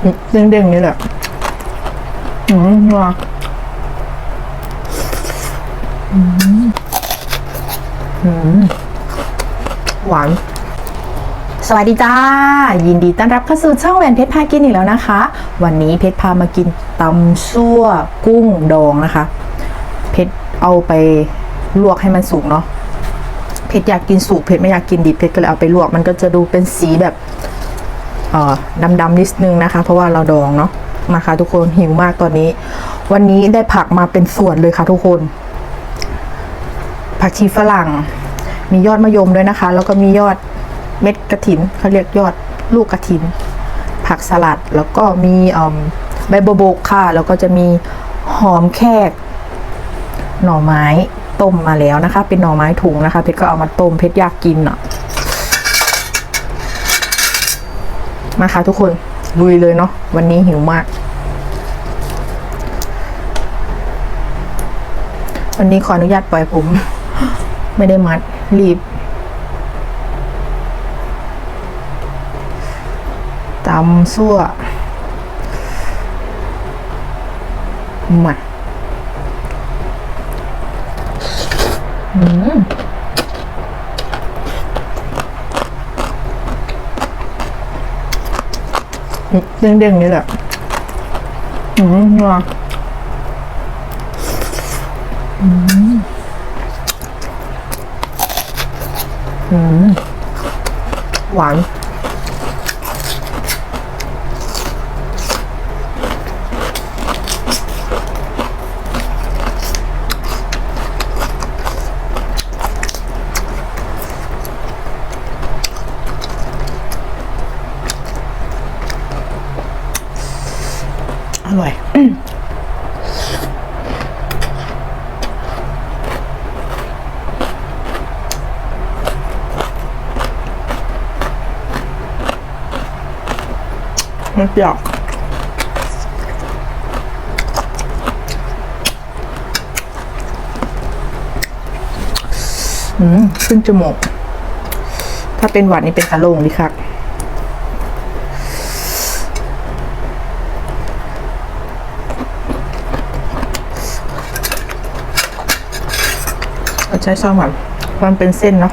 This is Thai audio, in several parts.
เด้งๆนี่แหละอืมนัวอืมอืมหวานสวัสดีจ้า ยินดีต้อนรับเข้าสู่ช่องแหวนเพชรพากินอีกแล้วนะคะ วันนี้เพชรพามากินตำซั่วกุ้งดองนะคะ เพชรเอาไปลวกให้มันสุกเนาะเพชรอยากกินสุกเพชรไม่อยากกินดิบเพชรก็เลยเอาไปลวก มันก็จะดูเป็นสีแบบ ดำๆนิดนึงนะคะ เพราะว่าเราดองเนาะมาค่ะทุกคนหิวมากตอนนี้ วันนี้ได้ผักมาเป็นส่วนเลยค่ะทุกคน ผักชีฝรั่ง มียอดมะยมด้วยนะคะ แล้วก็มียอดเม็ดกระถินเขาเรียกยอดลูกกระถิน ผักสลัดแล้วก็มีใบโบบกค่ะ แล้วก็จะมีหอมแขกหน่อไม้ต้มมาแล้วนะคะ เป็นหน่อไม้ถุงนะคะ เพชรก็เอามาต้มเพชรอยากกินอะ มาค่ะทุกคนลุยเลยเนาะวันนี้หิวมาก วันนี้ขออนุญาตปล่อยผม ไม่ได้มัดรีบตำซั่วมาอืม เด้งๆนี่แหละอืมนัวอืมหวาน ร่อยไม่เปรี้ยวอืมขึ้นจมูก ถ้าเป็นหวัดนี่เป็นขาโลงดีครับ เรา ใช้ซ่อมแบบมันเป็นเส้นเนาะ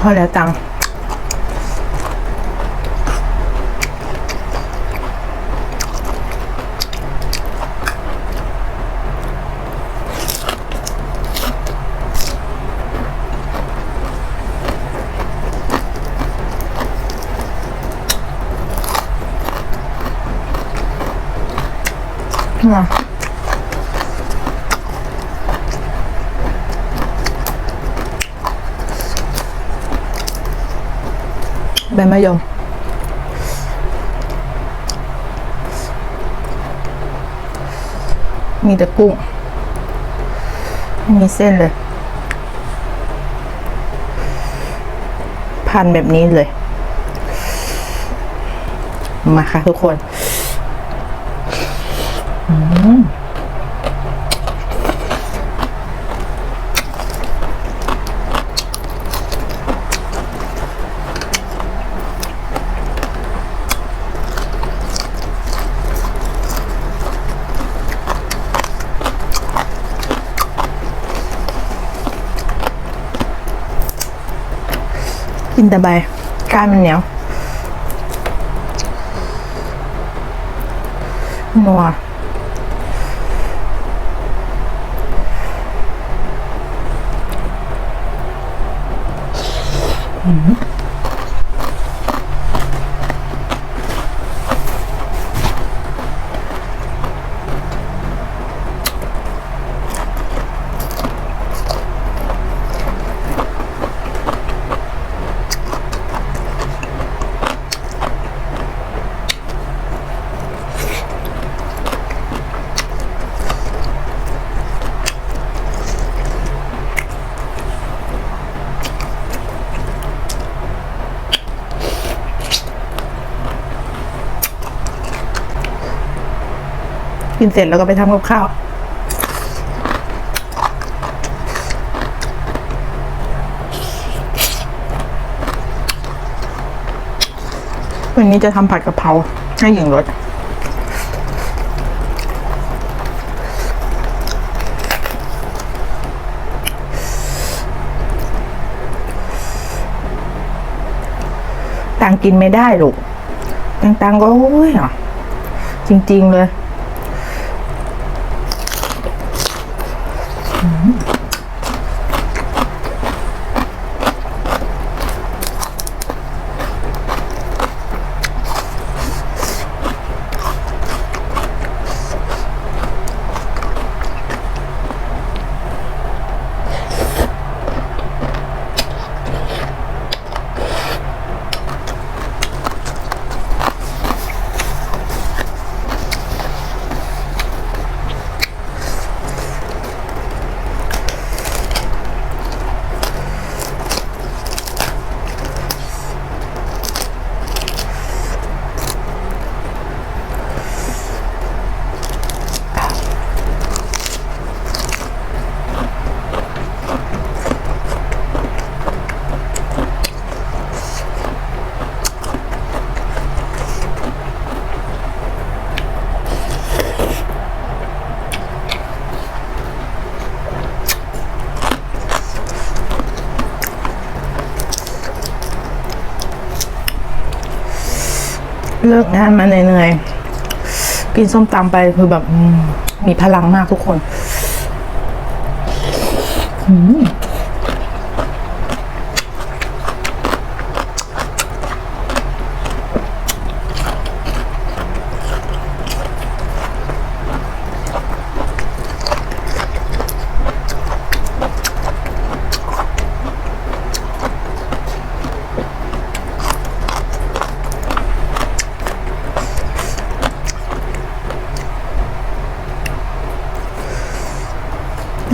พอแล้วจังอะ บมะยมมีแต่กุ้งมีเส้นเลย พันแบบนี้เลย มาค่ะทุกคนกิน ต่ใบกล้ามันเหนียวนัวอืม กินเสร็จแล้วก็ไปทำกับข้าววันนี้จะทำผัดกะเพราให้หญิงรสตังกินไม่ได้ลูกตังตังก็โอ้ยอะจริง ๆ เลย เลิกงานมาเหนื่อยๆ กินส้มตำไปคือแบบมมีพลังมากทุกคน อืม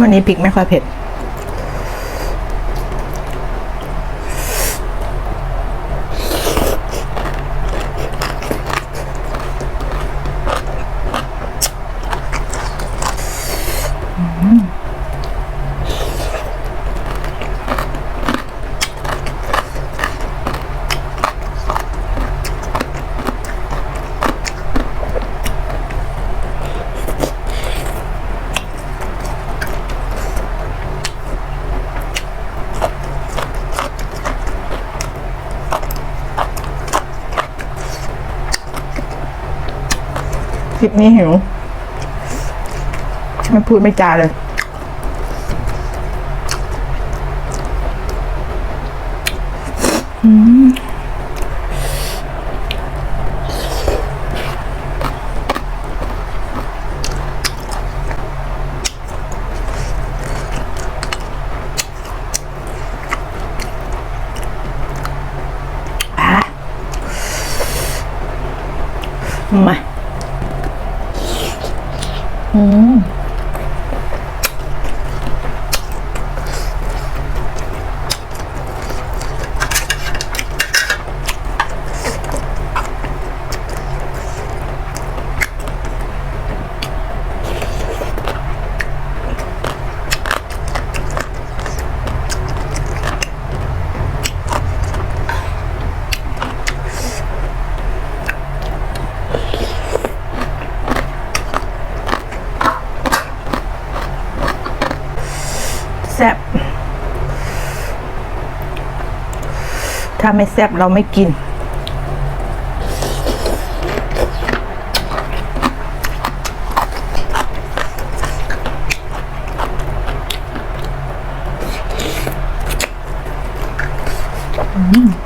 นนี้พริกไม่ค่อยเผ็ด ลิปนี้หิวไม่พูดไม่จาเลยอ่ ซ่บถ้าไม่แซ่บเราไม่กิน อ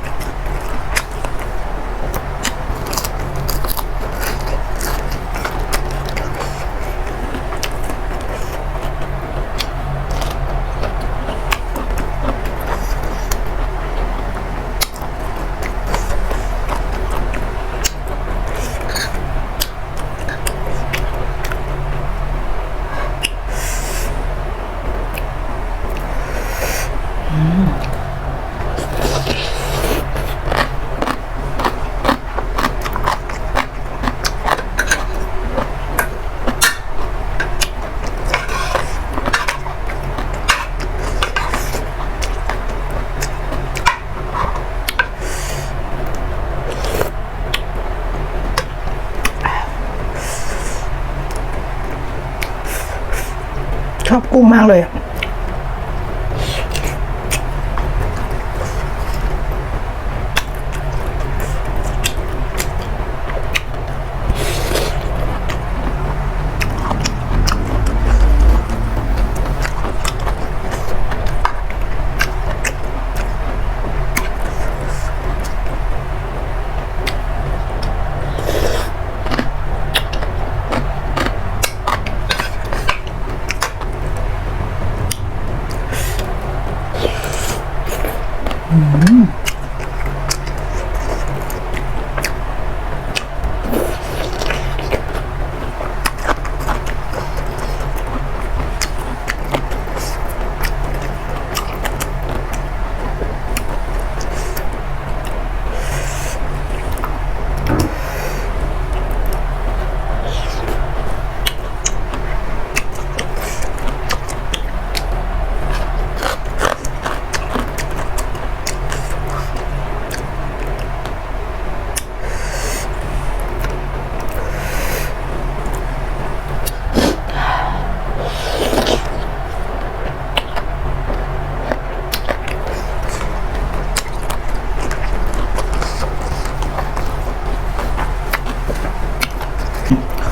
ชอบกุ้งมากเลย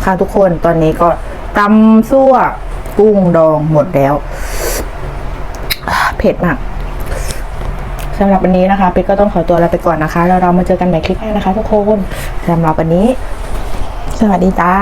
ค่ะทุกคนตอนนี้ก็ตำซั่วกุ้งดองหมดแล้วเผ็ดมากสำหรับวันนี้นะคะเป็กก็ต้องขอตัวลาไปก่อนนะคะ แล้วเรามาเจอกันใหม่คลิปหน้านะคะ ทุกคนสำหรับวันนี้ สวัสดีจ้า